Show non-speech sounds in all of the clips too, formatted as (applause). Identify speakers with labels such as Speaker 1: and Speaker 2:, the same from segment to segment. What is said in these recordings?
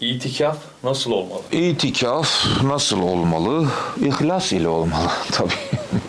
Speaker 1: İtikaf nasıl olmalı?
Speaker 2: İtikaf nasıl olmalı? İhlas ile olmalı (laughs) tabii.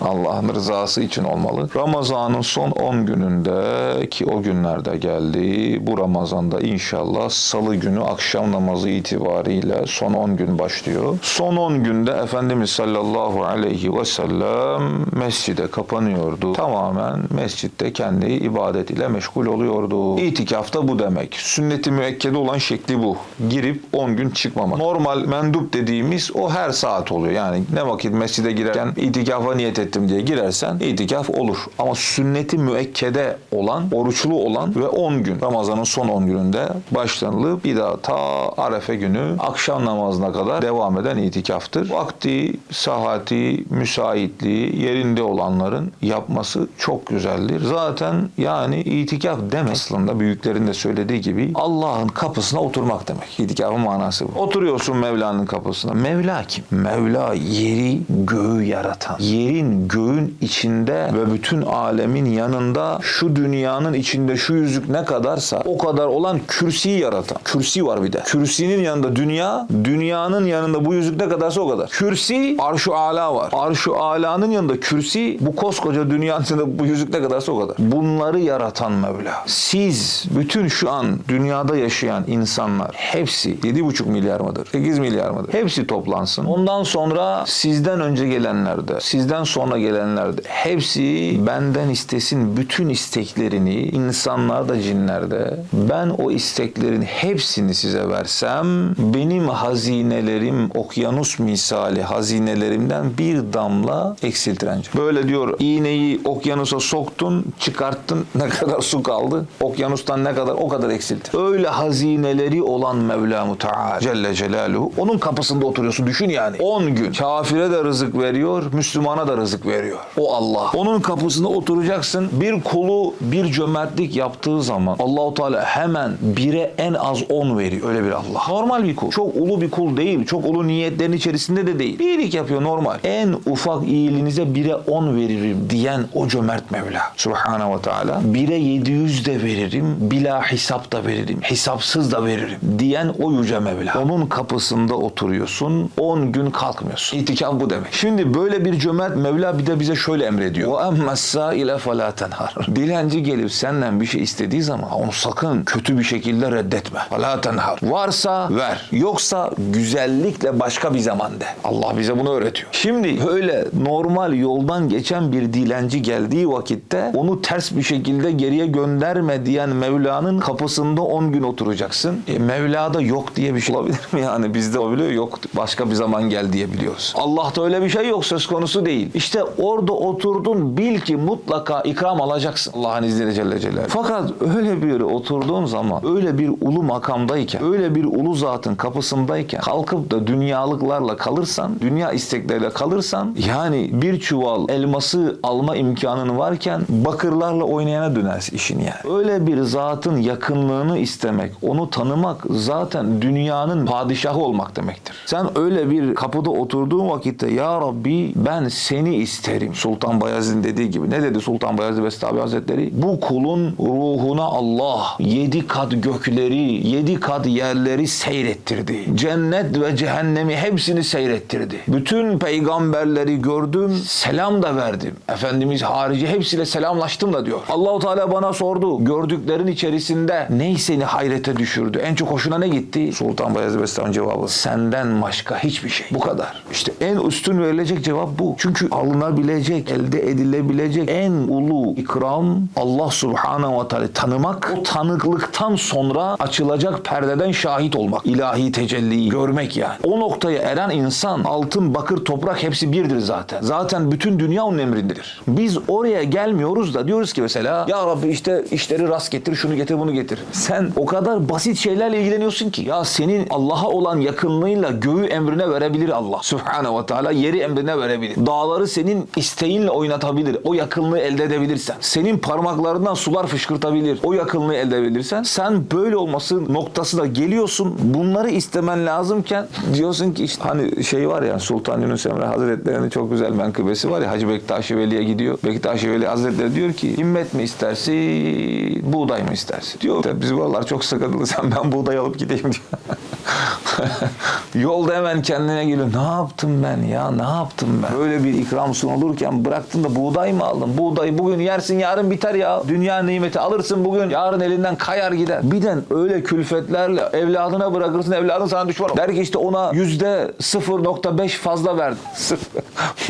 Speaker 2: Allah'ın rızası için olmalı. Ramazan'ın son 10 gününde ki o günlerde geldi. Bu Ramazan'da inşallah salı günü akşam namazı itibariyle son 10 gün başlıyor. Son 10 günde Efendimiz sallallahu aleyhi ve sellem mescide kapanıyordu. Tamamen mescitte kendi ibadet ile meşgul oluyordu. İtikaf da bu demek. Sünnet-i müekkede olan şekli bu. Girip 10 gün çıkmamak. Normal mendup dediğimiz o her saat oluyor. Yani ne vakit mescide girerken itikafa niyet ettim diye girersen itikaf olur. Ama sünneti müekkede olan, oruçlu olan ve 10 gün Ramazan'ın son 10 gününde başlanılıp bir daha ta Arefe günü akşam namazına kadar devam eden itikaftır. Vakti, sahati, müsaitliği yerinde olanların yapması çok güzeldir. Zaten yani itikaf demek aslında büyüklerin de söylediği gibi Allah'ın kapısına oturmak demek. İtikafın manası bu. Oturuyorsun Mevla'nın kapısına. Mevla kim? Mevla yeri göğü yaratan. Yerin göğün içinde ve bütün alemin yanında şu dünyanın içinde şu yüzük ne kadarsa o kadar olan kürsiyi yaratan. Kürsi var bir de. Kürsinin yanında dünya, dünyanın yanında bu yüzük ne kadarsa o kadar. Kürsi arş-ı ala var. Arş-ı alanın yanında kürsi bu koskoca dünyanın içinde bu yüzük ne kadarsa o kadar. Bunları yaratan Mevla. Siz bütün şu an dünyada yaşayan insanlar hepsi 7,5 milyar mıdır? 8 milyar mıdır? Hepsi toplansın. Ondan sonra sizden önce gelenler de, sizden sonra gelenler de hepsi benden istesin bütün isteklerini insanlar da cinler de ben o isteklerin hepsini size versem benim hazinelerim okyanus misali hazinelerimden bir damla eksiltirencek. Böyle diyor iğneyi okyanusa soktun çıkarttın (laughs) ne kadar su kaldı okyanustan ne kadar o kadar eksiltir. Öyle hazineleri olan Mevla Muteala Celle Celaluhu onun kapısında oturuyorsun düşün yani 10 gün kafire de rızık veriyor Müslümana da rızık veriyor. O Allah. Onun kapısında oturacaksın. Bir kulu bir cömertlik yaptığı zaman Allahu Teala hemen bire en az 10 veriyor. Öyle bir Allah. Normal bir kul. Çok ulu bir kul değil. Çok ulu niyetlerin içerisinde de değil. Bir iyilik yapıyor normal. En ufak iyiliğinize bire 10 veririm diyen o cömert Mevla. Subhanahu ve Teala. Bire 700 de veririm. Bila hesap da veririm. Hesapsız da veririm. Diyen o yüce Mevla. Onun kapısında oturuyorsun. 10 gün kalkmıyorsun. İtikaf bu demek. Şimdi böyle bir cömert Mevla bir de bize şöyle emrediyor. Ve emmessâ ile felâ tenhar. (laughs) Dilenci gelip senden bir şey istediği zaman onu sakın kötü bir şekilde reddetme. Felâ tenhar. Varsa ver. Yoksa güzellikle başka bir zaman de. Allah bize bunu öğretiyor. Şimdi öyle normal yoldan geçen bir dilenci geldiği vakitte onu ters bir şekilde geriye gönderme diyen Mevla'nın kapısında 10 gün oturacaksın. E, Mevla'da yok diye bir şey olabilir mi yani? Bizde olabiliyor yok. Başka bir zaman gel diyebiliyoruz. Allah'ta öyle bir şey yok söz konusu değil. İşte orada oturdun bil ki mutlaka ikram alacaksın. Allah'ın izniyle Celle Celaluhu. Fakat öyle bir oturduğun zaman öyle bir ulu makamdayken, öyle bir ulu zatın kapısındayken kalkıp da dünyalıklarla kalırsan, dünya istekleriyle kalırsan yani bir çuval elması alma imkanın varken bakırlarla oynayana dönersin işin yani. Öyle bir zatın yakınlığını istemek, onu tanımak zaten dünyanın padişahı olmak demektir. Sen öyle bir kapıda oturduğun vakitte ya Rabbi ben seni isterim. Sultan Bayezid'in dediği gibi. Ne dedi Sultan Bayezid Bestami Hazretleri? Bu kulun ruhuna Allah yedi kat gökleri, yedi kat yerleri seyrettirdi. Cennet ve cehennemi hepsini seyrettirdi. Bütün peygamberleri gördüm, selam da verdim. Efendimiz harici hepsiyle selamlaştım da diyor. Allahu Teala bana sordu. Gördüklerin içerisinde ney seni hayrete düşürdü? En çok hoşuna ne gitti? Sultan Bayezid Bestami cevabı. Senden başka hiçbir şey. Bu kadar. İşte en üstün verilecek cevap bu. Çünkü alınabilecek, elde edilebilecek en ulu ikram Allah Subhanahu ve Teala tanımak. O tanıklıktan sonra açılacak perdeden şahit olmak. ilahi tecelliyi görmek yani. O noktaya eren insan altın, bakır, toprak hepsi birdir zaten. Zaten bütün dünya onun emrindedir. Biz oraya gelmiyoruz da diyoruz ki mesela ya Rabbi işte işleri rast getir, şunu getir, bunu getir. Sen o kadar basit şeylerle ilgileniyorsun ki ya senin Allah'a olan yakınlığıyla göğü emrine verebilir Allah. Subhanahu ve Teala yeri emrine verebilir. Dağları senin isteğinle oynatabilir. O yakınlığı elde edebilirsen. Senin parmaklarından sular fışkırtabilir. O yakınlığı elde edebilirsen sen böyle olması noktasına geliyorsun. Bunları istemen lazımken diyorsun ki işte hani şey var ya Sultan Yunus Emre Hazretleri'nin çok güzel menkıbesi var ya Hacı Bektaşi Veli'ye gidiyor. Bektaşi Veli Hazretleri diyor ki himmet mi istersin buğday mı istersin? Diyor biz buralar çok sıkıntılı sen ben buğday alıp gideyim (laughs) diyor. (laughs) Yolda hemen kendine geliyor. Ne yaptım ben ya? Ne yaptım ben? Böyle bir ikram sunulurken bıraktın da buğday mı aldın? Buğdayı bugün yersin yarın biter ya. Dünya nimeti alırsın bugün yarın elinden kayar gider. Bir de öyle külfetlerle evladına bırakırsın evladın sana düşman. Der ki işte ona yüzde 0.5 fazla verdim.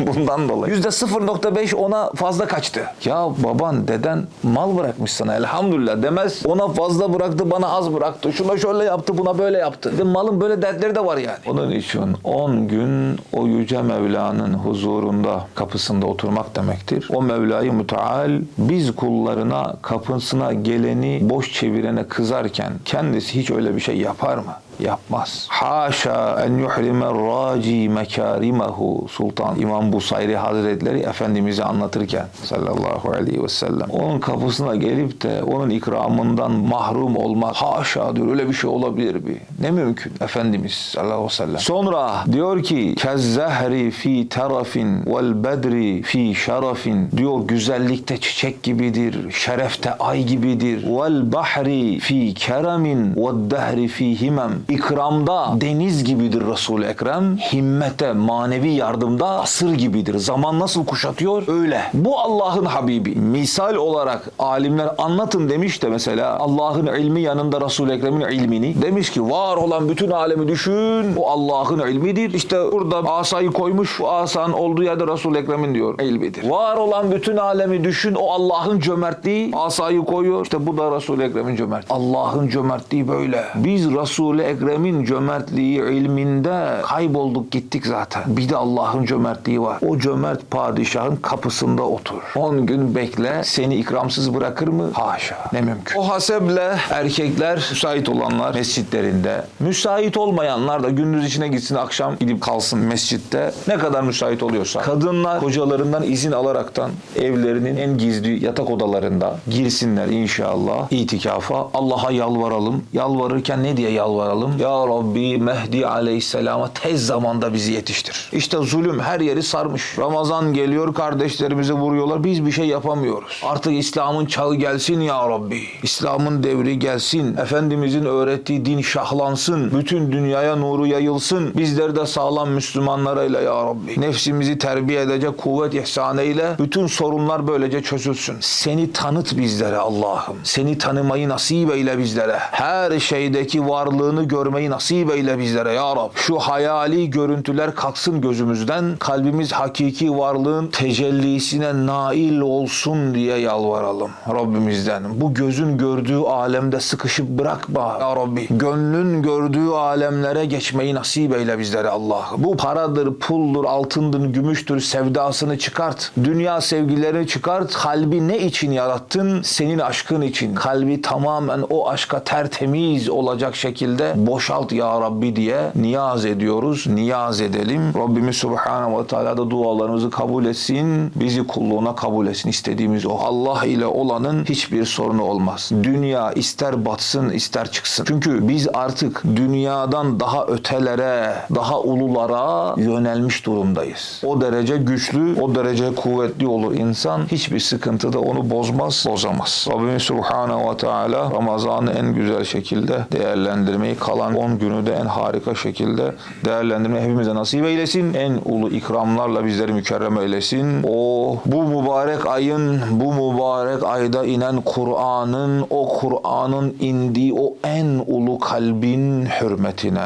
Speaker 2: (laughs) Bundan dolayı. Yüzde 0.5 ona fazla kaçtı. Ya baban deden mal bırakmış sana elhamdülillah demez. Ona fazla bıraktı bana az bıraktı. Şuna şöyle yaptı buna böyle yaptı. De malın böyle dertleri de var yani. Onun için 10 gün o yüce Mevla'nın huzurunda kapısında oturmak demektir. O Mevla'yı müteal biz kullarına kapısına geleni boş çevirene kızarken kendisi hiç öyle bir şey yapar mı? Yapmaz. Haşa en yuhrime raci mekarimehu Sultan İmam Busayri Hazretleri Efendimiz'i anlatırken sallallahu aleyhi ve sellem onun kapısına gelip de onun ikramından mahrum olmak haşa diyor öyle bir şey olabilir mi? Ne mümkün Efendimiz sallallahu aleyhi ve sellem. Sonra diyor ki kezzehri fi tarafin vel bedri fi şerafin diyor güzellikte çiçek gibidir, şerefte ay gibidir. Vel bahri fi keremin ve dehri fi himem. İkramda deniz gibidir Resul-i Ekrem. Himmete, manevi yardımda asır gibidir. Zaman nasıl kuşatıyor? Öyle. Bu Allah'ın Habibi. Misal olarak alimler anlatın demiş de mesela Allah'ın ilmi yanında Resul-i Ekrem'in ilmini. Demiş ki var olan bütün alemi düşün. Bu Allah'ın ilmidir. İşte burada asayı koymuş. Bu asanın olduğu yerde Resul-i Ekrem'in diyor ilmidir. Var olan bütün alemi düşün. O Allah'ın cömertliği. Asayı koyuyor. İşte bu da Resul-i Ekrem'in cömertliği. Allah'ın cömertliği böyle. Biz Resul-i Ekrem'in cömertliği ilminde kaybolduk gittik zaten. Bir de Allah'ın cömertliği var. O cömert padişahın kapısında otur. 10 gün bekle. Seni ikramsız bırakır mı? Haşa. Ne mümkün. O haseble erkekler müsait olanlar mescitlerinde. Müsait olmayanlar da gündüz içine gitsin akşam gidip kalsın mescitte. Ne kadar müsait oluyorsa. Kadınlar kocalarından izin alaraktan evlerinin en gizli yatak odalarında girsinler inşallah itikafa. Allah'a yalvaralım. Yalvarırken ne diye yalvaralım? Ya Rabbi Mehdi Aleyhisselam'a tez zamanda bizi yetiştir. İşte zulüm her yeri sarmış. Ramazan geliyor kardeşlerimizi vuruyorlar. Biz bir şey yapamıyoruz. Artık İslam'ın çağı gelsin ya Rabbi. İslam'ın devri gelsin. Efendimizin öğrettiği din şahlansın. Bütün dünyaya nuru yayılsın. Bizleri de sağlam Müslümanlar eyle ya Rabbi. Nefsimizi terbiye edecek kuvvet ihsan eyle. Bütün sorunlar böylece çözülsün. Seni tanıt bizlere Allah'ım. Seni tanımayı nasip eyle bizlere. Her şeydeki varlığını görmeyi nasip eyle bizlere ya Rab. Şu hayali görüntüler kalksın gözümüzden. Kalbimiz hakiki varlığın tecellisine nail olsun diye yalvaralım Rabbimizden. Bu gözün gördüğü alemde sıkışıp bırakma ya Rabbi. Gönlün gördüğü alemlere geçmeyi nasip eyle bizlere Allah. Bu paradır, puldur, altındır, gümüştür sevdasını çıkart. Dünya sevgilerini çıkart. Kalbi ne için yarattın? Senin aşkın için. Kalbi tamamen o aşka tertemiz olacak şekilde boşalt ya Rabbi diye niyaz ediyoruz. Niyaz edelim. Rabbimiz Subhanahu ve Teala da dualarımızı kabul etsin. Bizi kulluğuna kabul etsin. İstediğimiz o. Allah ile olanın hiçbir sorunu olmaz. Dünya ister batsın ister çıksın. Çünkü biz artık dünyadan daha ötelere, daha ululara yönelmiş durumdayız. O derece güçlü, o derece kuvvetli olur insan. Hiçbir sıkıntı da onu bozmaz, bozamaz. Rabbimiz Subhanahu ve Teala Ramazan'ı en güzel şekilde değerlendirmeyi, kalan 10 günü de en harika şekilde değerlendirmeyi hepimize nasip eylesin. En ulu ikramlarla bizleri mükerrem eylesin. O bu mübarek ayın, bu mübarek ayda inen Kur'an'ın, o Kur'an'ın indiği o en ulu kalbin hürmetine.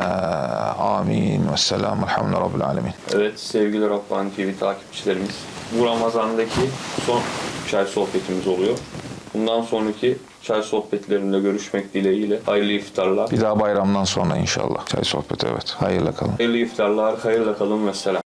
Speaker 2: Amin. Vesselamu elhamdülillahi rabbil alemin.
Speaker 1: Evet sevgili Rabbani TV takipçilerimiz. Bu Ramazan'daki son çay sohbetimiz oluyor. Bundan sonraki çay sohbetlerinde görüşmek dileğiyle hayırlı iftarlar.
Speaker 2: Bir daha bayramdan sonra inşallah. Çay sohbeti evet. Hayırlı kalın.
Speaker 1: Hayırlı iftarlar, hayırla kalın ve selam.